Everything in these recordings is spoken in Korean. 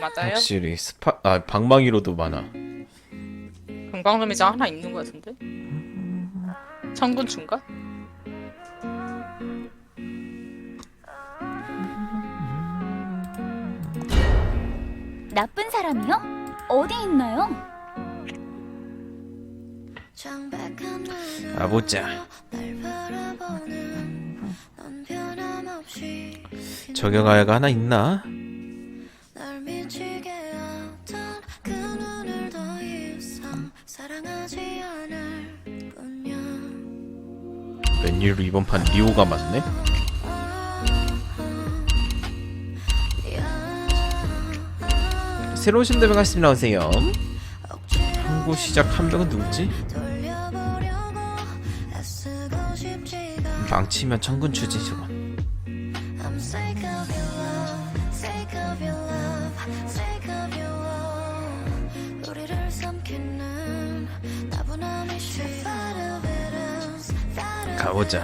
맞아요? 확실히 스파 아 방망이로도 많아. 금광점이장 하나 있는 것 같은데? 청군춘가? 나쁜 사람이요? 어디 있나요? 아 보자. 저격아야가 하나 있나? 일로 이번 판 리오가 맞네? 새로운 신대병 말씀 나오세요. 한국 시작 한 명은 누구지? 망치면 천군추지 저건. 보자.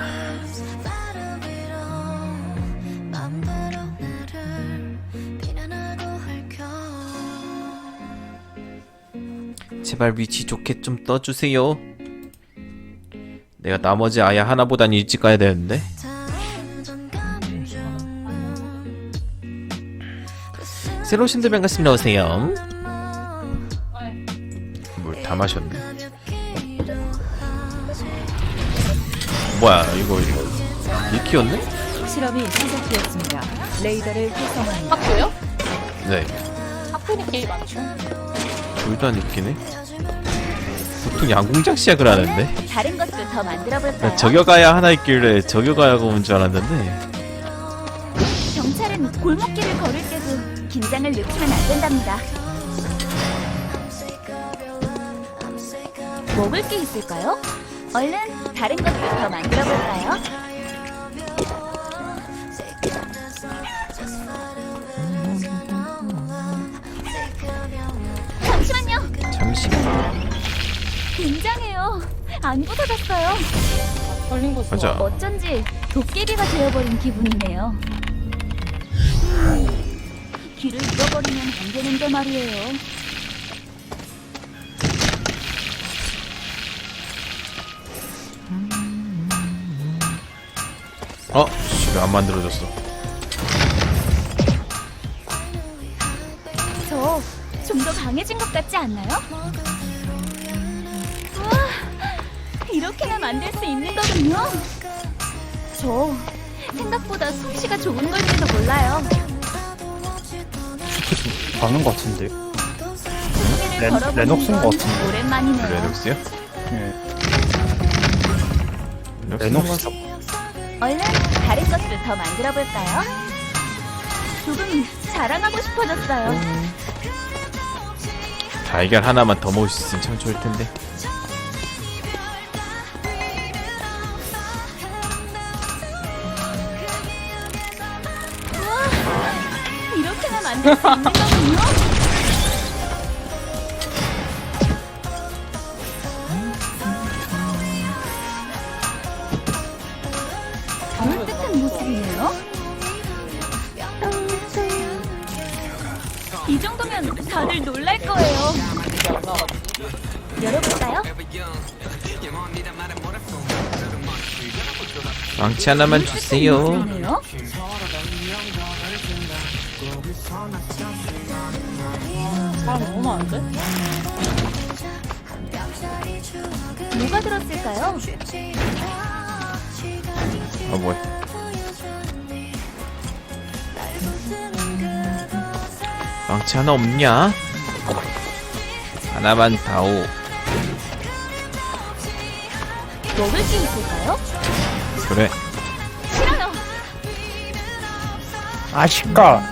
제발 위치 좋게 좀 떠주세요. 내가 나머지 아야 하나보단 일찍 가야 되는데. 새로운 신대병 말씀 나오세요. 물 다 마셨네. 뭐야 이거 이거 니키였네? 실험이 시작되었습니다. 레이더를 활성화합니다. 학교요? 네. 학교는 게임 많죠. 둘 다 니키네. 보통 양궁작 시작을 하는데 다른 것도 더 만들어 볼까요? 나 저격아야 하나 있길래 저격아야가 온 줄 알았는데 경찰은 골목길을 걸을 때도 긴장을 늦추면 안 된답니다. 먹을 게 있을까요? 얼른 다른 것도 더 만들어 볼까요? 잠시만요. 잠시 굉장해요. 안 부서졌어요. 걸린 거 좋아. 맞아. 어쩐지 도깨비가 되어버린 기분이네요. 길을 잃어버리면 안 되는데 말이에요. 어? 씨, 왜안 만들어졌어? 저 좀 더 강해진 것 같지 않나요? 우와, 이렇게나 만들 수 있는 거군요. 저 생각보다 솜씨가 좋은 걸지도 몰라요. 가는 것 같은데. 레- 걸어보는 레녹스인 건것 같은데. 오랜만이네요. 레녹스요? 예. 레녹스 레녹스 얼른 다른 것도 더 만들어 볼까요? 조금 자랑하고 싶어졌어요. 달걀 하나만 더 먹을 수 있으면 참 좋을 텐데. 이렇게나 만들 수 있는 거 모습이네요. 이 정도면 다들 놀랄 거예요. 열어볼까요? 망치 하나만 주세요. 사람 너무 많은데? 뭐가 들었을까요? 어 뭐야? 망치 하나 없냐? 하나만 다오. 먹을 게 있을까요? 그래. 싫어요. 아쉽까.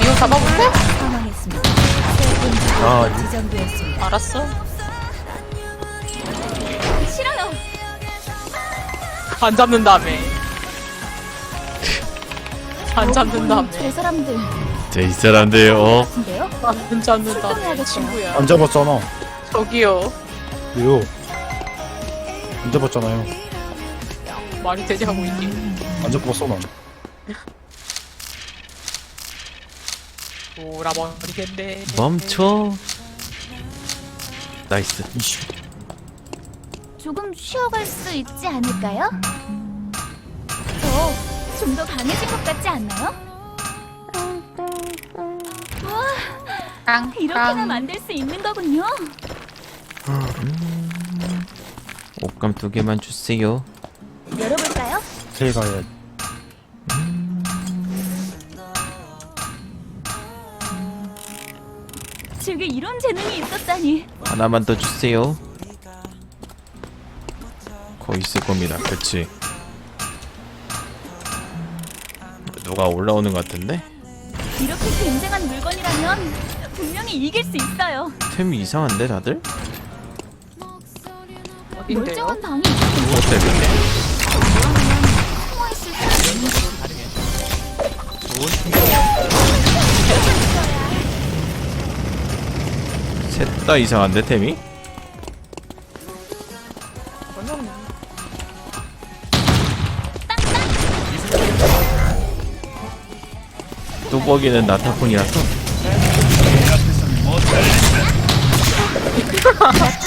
이거 잡아볼래? 사망했습니다. 세 아, 분이 지정되었습니다. 알았어. 안 잡는 다음에. 안 잡는 다음에. 저 사람들 제이 사람들요. 같은데요? 안 잡는 다음에. 출동해야겠어요. 친구야. 안 잡았잖아. 저기요. 왜요? 안 잡았잖아요. 말이 되지 하고 있니? 안 잡았어 난. 돌아버리겠네. 멈춰. 나이스. 이씨. 조금 쉬어갈 수 있지 않을까요? 저 좀 더 강해진 것 같지 않나요? 와, 이렇게나 만들 수 있는 거군요. 옷감 두 개만 주세요. 열어볼까요? 제가 예. 제게 이런 재능이 있었다니. 하나만 더 주세요. 거의 있을 겁니다. 그치? 누가 올라오는 것 같은데? 이렇게 굉장한 물건이라면 분명히 이길 수 있어요. 템이 이상한데 다들? 어딘데요? 멀쩡한 방이 뭐 때문에? 숨어있을 수 있는 셋다 이상한데 템이?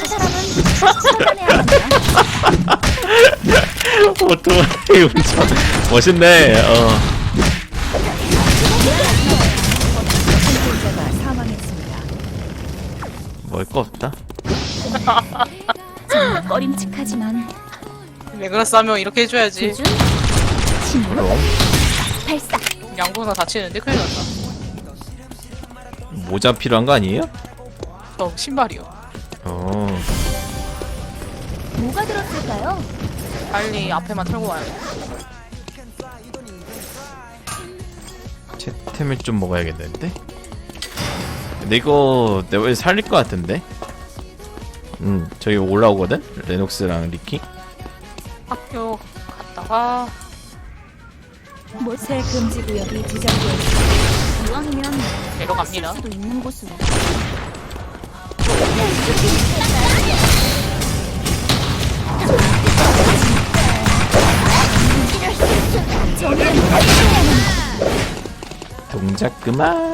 사람은 처단해야 한다. 오토바이 운전 멋있네 어. 먹을 거 없다 정말 꺼림칙하지만 왜 그랬으면 이렇게 해줘야지. 조준, 침묵, 발사. 양궁사 다치는데 큰일 났다. 모자 필요한 거 아니에요? 저 신발이요. 어 뭐가 들었을까요? 빨리 앞에만 털고 와요. 제 템을 좀 먹어야겠는데 근데 이거 내가 살릴 것 같은데 음 저기 올라오거든 레녹스랑 리키 학교 갔다가 새 금지 구역이 지정되었습니다. 이왕이면 내려갑니다. 쓸 수도 있는 곳으로. 동작 그만.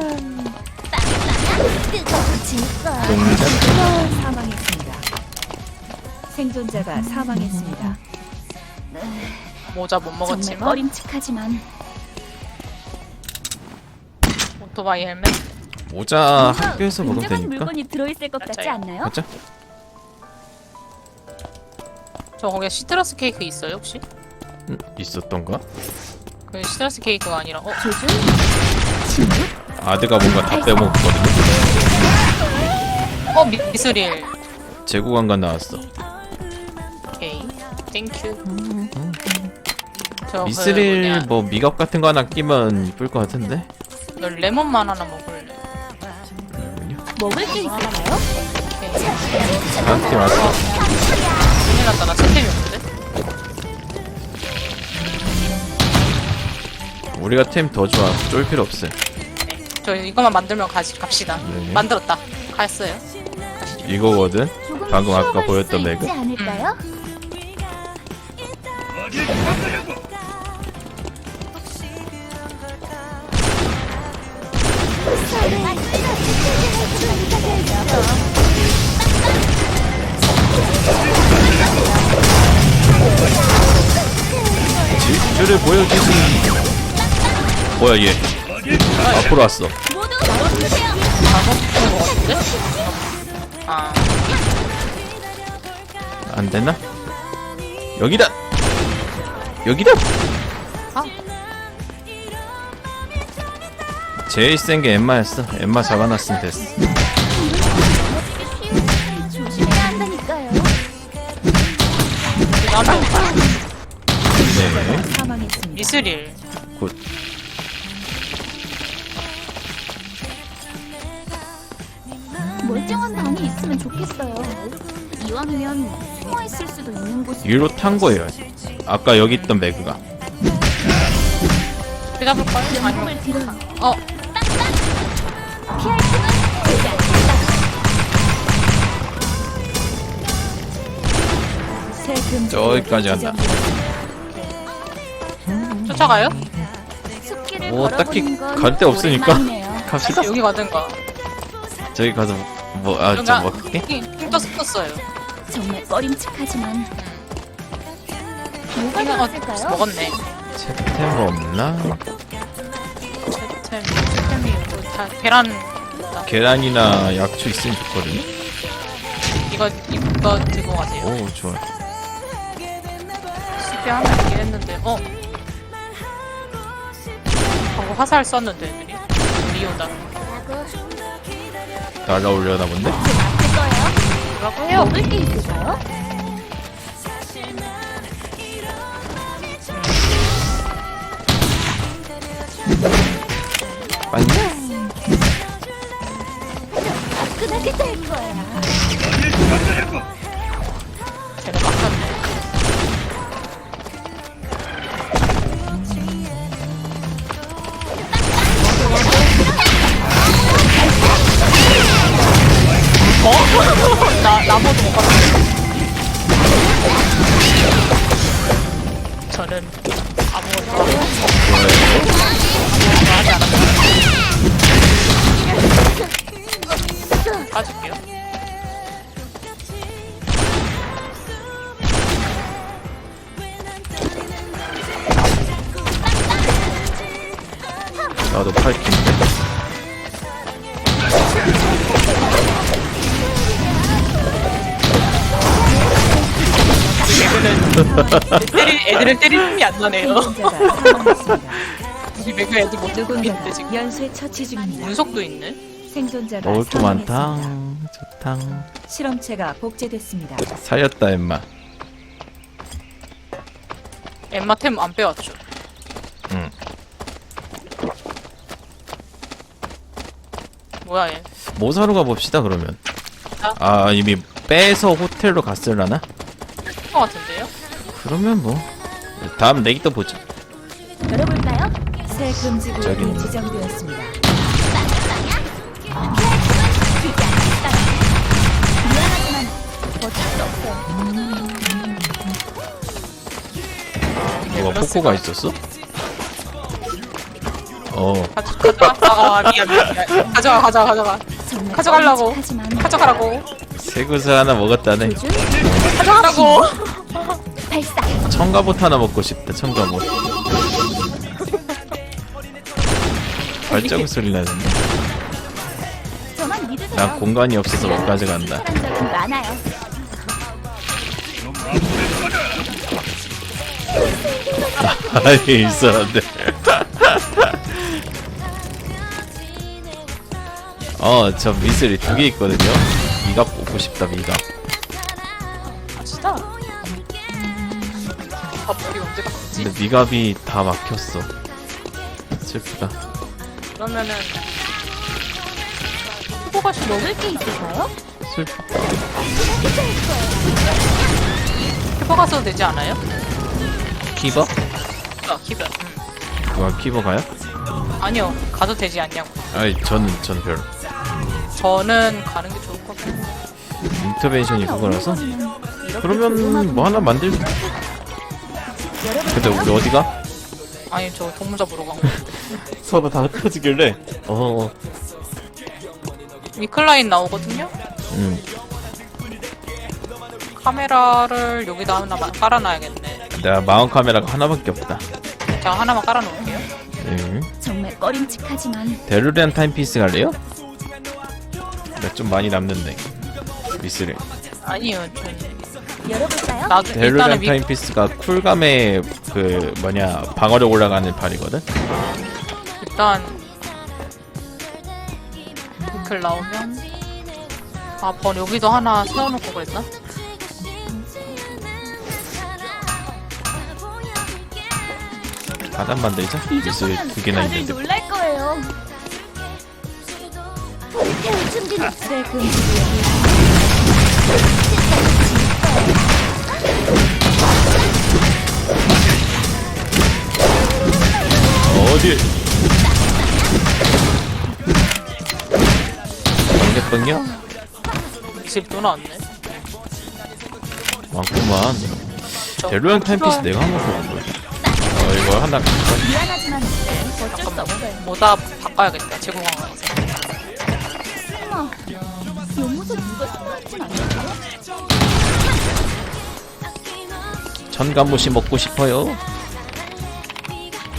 동작 그만 사망했습니다. 생존자가 사망했습니다. 모자 못 정말 먹었지만 꺼림칙하지만 오토바이 헬멧 모자 뭔가 학교에서 먹으면 굉장한 되니까 물건이 들어있을 것 같지 맞아요. 않나요? 맞죠? 저 거기에 시트러스 케이크 있어요 혹시? 음, 있었던가? 그 시트러스 케이크가 아니라 어? 조준, 아드가 뭔가 다 빼먹었거든요 어 미, 미스릴 재구간간 나왔어 오케이 땡큐 저 미스릴 그뭐 미각 같은 거 하나 끼면 이쁠 것 같은데? 너 레몬만 하나 먹을래. 먹을 게 있을까요? 오케이 나한테 왔어 큰일 났다 나 채템이 없는데? 우리가 템 더 좋아. 쫄 필요 없어. 저 이거만 만들면 가지 갑시다. 네네. 만들었다. 갔어요? 이거거든? 방금 아까 보였던? 있지 않을까요? 질주를 보여주지 뭐야 얘 앞으로 왔어? 아 안되나? 여기다! 여기다! 아. 제일 센 게 엠마였어 엠마 잡아놨으면 됐어 조심해야 한다니까요. 나는 네 사망했습니다. 미스릴 굿. 멀쩡한 방이 있으면 좋겠어요. 이왕이면 숨어 있을 수도 있는 곳. 위로 탄 거예요 아까 여기 있던 매그가 피잡을까요? 아니면 몸을 뒤로 어 피할 틈은 되지 않겠다. 새 금지 저기까지 간다. 쫓아가요? 숲길을 뭐 딱히 걸어보는 건 갈데 없으니까 오랜만이네요. 갑시다. 여기 가든가. 저기 가서 뭐아저 뭐 크게? 핑떠 스쳤어요. 정말 꺼림칙하지만 뭐가 나왔을까요? 먹었네. 템 없나? 다 계란 있다. 계란이나 약초 있으면 좋거든. 이거 이거 들고 가세요. 오 좋아. 숲에 하나 있긴 했는데 어. 방금 화살 쐈는데 애들이 리오다. 날라올려나 본데? 맡을 거예요? 뭐라고 해요? 게 있을까요? 거야. 나도 팔킨데. 때리, 애들을 때리는 힘이 안 나네요. 이 매그 애들 못 듣고 있는데 지금 연쇄 처치 중입니다. 운석도 있네. 생존자가 먹을 거 많다. 사망했습니다. 좋다. 실험체가 복제됐습니다. 살렸다 엠마. 엠마 템 안 빼왔죠. 뭐야 얘? 뭐 사러 가봅시다 그러면. 아 이미 빼서 호텔로 갔을라나? 것 같은데요? 그러면 뭐 다음 내기 또 보자. 열어볼까요? 새 금지 저기 구역이 있네. 지정되었습니다. 뭐가 포코가 있었어? 어 가져, 가져가. 아, 미안, 미안, 미안. 가져가, 가져가, 가져가. 정말 가져가려고. 가져가라고. 새구슬 하나 먹었다네. 가져가라고. 발사. 청가봇 하나 먹고 싶다. 청가봇. 발자국 소리 나는데. 저만 믿으세요. 나 공간이 없어서 못 가져간다. 많아요. 아니 있었는데. 어, 저 미술이 두 개 있거든요. 미가 뽑고 싶다, 미가. 진짜? 밥 우리 언제 바꾸지? 근데 미갑이 다 막혔어. 슬프다. 그러면은 후보가 좀 먹을 게 있을까요? 슬프다. 키퍼 가서도 되지 않아요? 키버? 아. 음. 뭐야, 키버 가요? 아니요, 가도 되지 않냐고. 아니, 저는, 저는 별로. 저는 가는 게 좋을 것 같아요. 인터벤션이 그거라서. 이렇게 그러면 뭐 하나 만들. 근데 우리 어디가? 아니, 저 동물 잡으러 간 거. 서로 다 흩어지길래. 어, 어. 위클라인 나오거든요? 음. 카메라를 여기다 하나 마- 깔아놔야겠네. 내가 마운 카메라가 하나밖에 없다. 제가 하나만 깔아놓을게요. 음. 정말 꺼림칙하지만 데르리안 타임피스 갈래요? 나 좀 많이 남는데. 미스를. 아니요, 전 열어볼까요? 나도 일단은 위, 타임 피스가 쿨감의 그 뭐냐 방어력 올라가는 팔이거든. 일단 위클 나오면 아, 번 여기도 하나 세워놓고 그랬나? 바단 만들자. 정도면 두 개나 다들 있는데. 놀랄 거예요. 호텔 준비는 새 금지 구역이 어디? 번개 번개? 집또 나왔네. 많구만. 저 델로양 타임피스 내가 한번 보고 어 이거 하나 미안하지만 어쩔 수 없어요. 뭐다 바꿔야겠다 제공항에서 어머, 연못에 누가 숨어있진 않을까요? 천간무시 먹고 싶어요.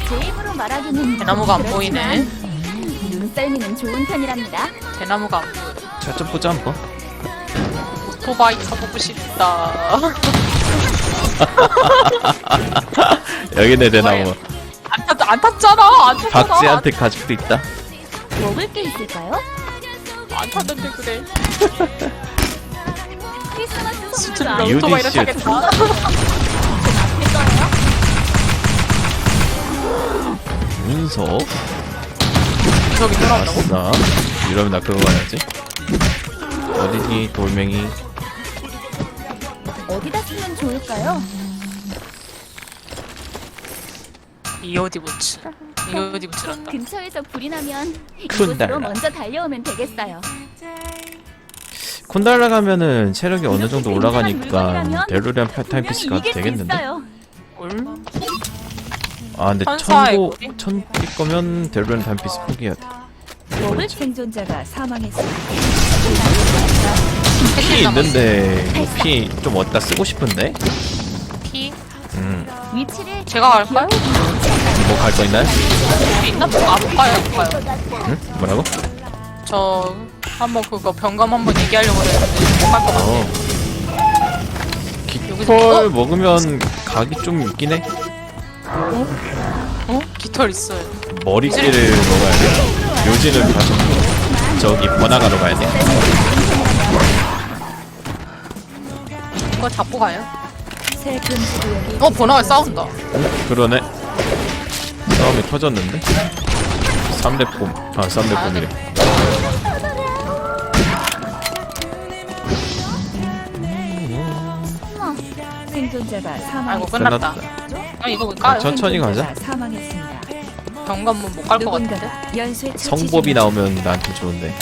제 입으로 말하기는 대나무가 안 보이네 눈썰미는 좋은 편이랍니다. 대나무가 안 보여 자, 좀 보자 한번. 오토바이 타보고 싶다 여기네 대나무. 안, 탔, 안 탔잖아 안 탔잖아 박지한테 가죽도 있다. 먹을 게 있을까요? 안 탔는데 그래 크리스마스 진짜 유디 오토바이를 씨. 타겠다? 운석. 저기 돌아온다고? 아싸. 이러면 나 그거 가야지. 어디니 돌멩이. 어디다 쓰면 좋을까요? 이오디 부츠 이오디 부츠란다 근처에서 불이 나면 큰 이곳으로 달라. 먼저 달려오면 되겠어요. 콘달라 가면은 체력이 어느 정도 올라가니까 델로리안 분명히 타임피스가 이길 수 되겠는데? 있어요. 올? 아 근데 천사의 천고 꼬리? 천일 거면 델로리안 타임피스 포기해야 돼. 먹을 생존자가 사망했습니다. 피 있는데 피 좀 어디다 쓰고 싶은데? 피? 음. 위치를 제가 갈까요? 뭐 갈 거 있나요? 가요 안 가요 응? 뭐라고? 저 한번 그거 병감 한번 얘기하려고 그랬는데 못갈것 같아 어. 깃털 어? 먹으면 각이 좀 있긴 해. 어? 깃털 있어요 머리띠를 먹어야 돼. 묘지는 가서 저기 번화가로 가야 돼. 이거 잡고 가요 새 금지 구역이 어 번화가 싸운다 어? 그러네. 싸움이 터졌는데? 3대 봄. 아, 3대 봄이래. 생존자가 아이고 사망했습니다. 끝났다 끝났다. 아 이거 왜 까요? 천천히 가자. 생존자가 사망했습니다. 병감은 못갈 것 같은데 누군가가 연쇄 처치 성법이. 나오면 나한테 좋은데.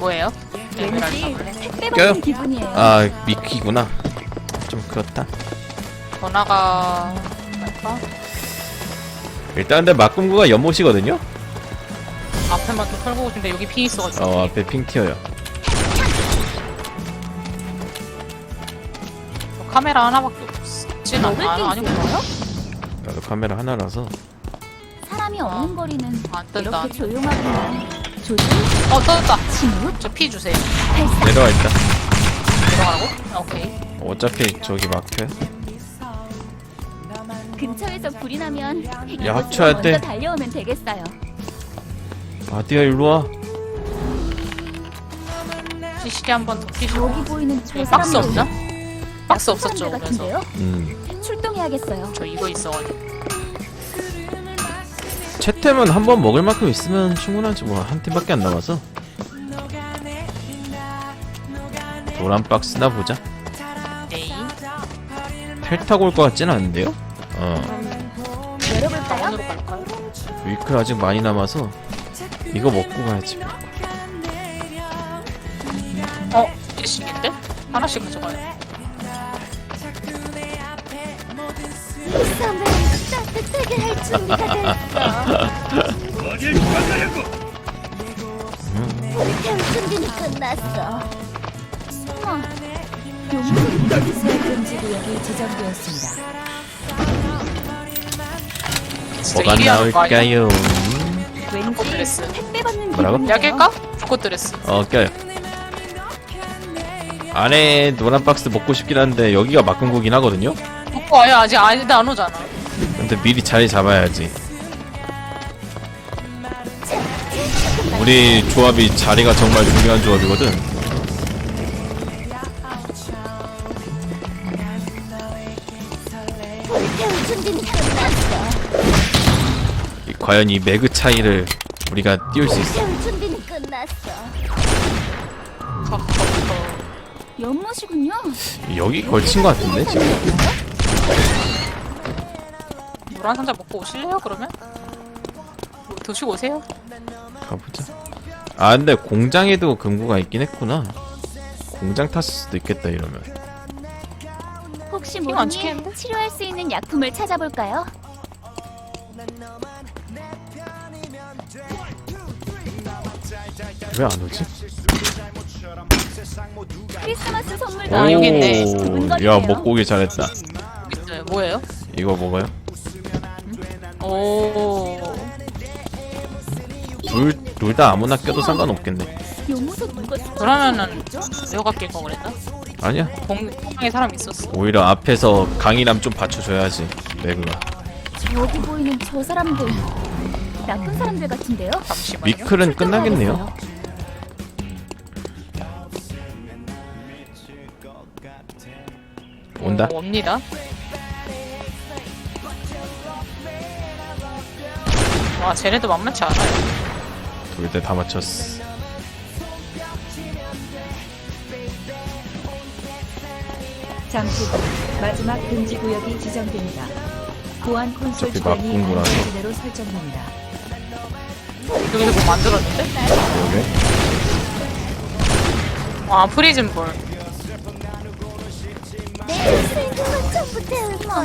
뭐예요? 에메랄드 왠지 잡을래? 택배 껴요? 받는 기분이에요. 아, 미키구나. 좀 그렇다. 번화가 갈까? 일단 근데 막금구가 연못이거든요? 앞에만 좀 털고 오신데 여기 피 있어가지고 어, 앞에 핑 튀어요. 카메라 하나밖에 없진 먹을 게 않아 아니 있을까요? 나도 카메라 하나라서. 사람이 없는 거리는 안 뜬다 이렇게 조용하구나. 조준, 어 떴다 침묵, 저 피 주세요. 내려와 있다. 들어가라고? 아, 오케이 어차피 저기 막혀요. 근처에서 불이 나면 야, 이곳으로 합쳐야 먼저 돼. 달려오면 되겠어요. 아디야, 일로 와. 시시리 한번 더 피시고 저기 보이는 저 여기 박스 사람들 없나? 박스 없었죠 사람들 그래서 같은데요? 음. 출동해야겠어요. 저 이거 있어가지고 채템은 한 번 먹을 만큼 있으면 충분하지 뭐 한 팀밖에 안 남아서 노란 박스나 보자 에이 펠 타고 올 것 같진 않은데요? 어 갈까요? 위클 아직 많이 남아서 이거 먹고 가야지 어? 일식인데? 하나씩 가져가요 선배 따뜻하게 할 준비가 됐어. 불태울 준비는 끝났어. 구역이 지정되었습니다. 뭐가 1위 하는 거 아니야? 나올까요? 왠지 드레스. 택배 받는 뭐라고? 기분이에요. 약일까? 불꽃 드레스 어 껴요 안에 노란 박스 먹고 싶긴 한데 여기가 막금고긴 하거든요? 먹고 와요 아직 아직 안 오잖아 근데 미리 자리 잡아야지 우리 조합이 자리가 정말 중요한 조합이거든 불태울 준비는 끝났어. 이- 과연 이 매그 차이를 우리가 띄울 수 있어 불태울 준비는 끝났어. 연못이군요. 여기 걸친 것 같은데 지금 노란 상자 먹고 오실래요 그러면? 뭐 드시고 오세요 가보자 아 근데 공장에도 금고가 있긴 했구나 공장 탔을 수도 있겠다 이러면 혹시 안 모르니? 치료할 수 있는 약품을 찾아볼까요? 왜 안 오지? 크리스마스 선물도 아, 여기 있네. 두근거리네요. 야 먹고기 잘했다 있어요. 뭐예요? 이거 먹어요? 오. 둘둘 다 아무나 껴도 상관없겠네 누가 그러면은 내가 낄거 그랬나? 아니야 공 공항에 사람 있었어. 오히려 앞에서 강인함 좀 받쳐줘야지 매그가 여기 보이는 저 사람들 나쁜 사람들 같은데요? 잠시만요. 미클은 끝나겠네요 온다 오, 옵니다. 와, 쟤네도 만만치 않아요. 둘다다 맞췄어 잠시 후 마지막 금지 구역이 지정됩니다. 보안 콘솔 어차피 주변이 막군. 안전 지대로 설정됩니다. 여기서 뭐 만들었는데? 여기 와, 프리즌 볼. 내 전부 거야 누가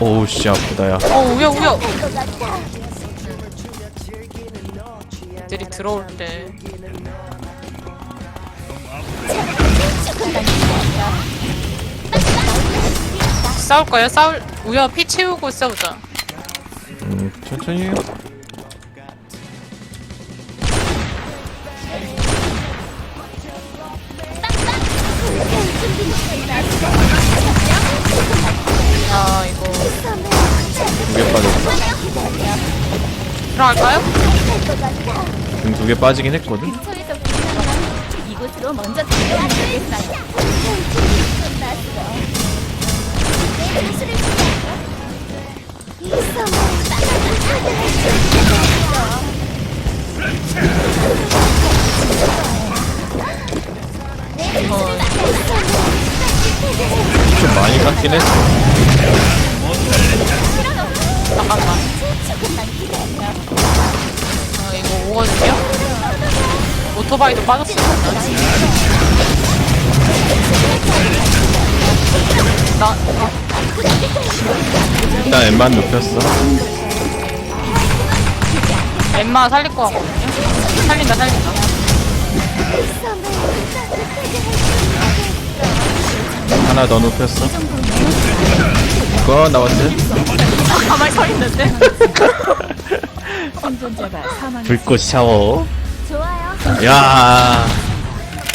오우 씨 아프다 야 어, 우여, 우여. 애들이 들어올 때. 싸울까요? 싸울, 우여 피 채우고 싸우자. 음 천천히 해요 들어갈까요? 등두개 빠지긴 했거든 근처에서 이곳으로 먼저 되겠어요 좀 많이 깎긴 했어 오거든요? 오토바이도 거다. 나, 아, 일단 엠만 눕혔어 엠마 살릴 거 같거든요? 살린다, 살린다. 하나 더 눕혔어 이거 나왔지? 가만히 서 있는데? 생존자가 사망했습니다. 불꽃 샤워. 좋아요. 야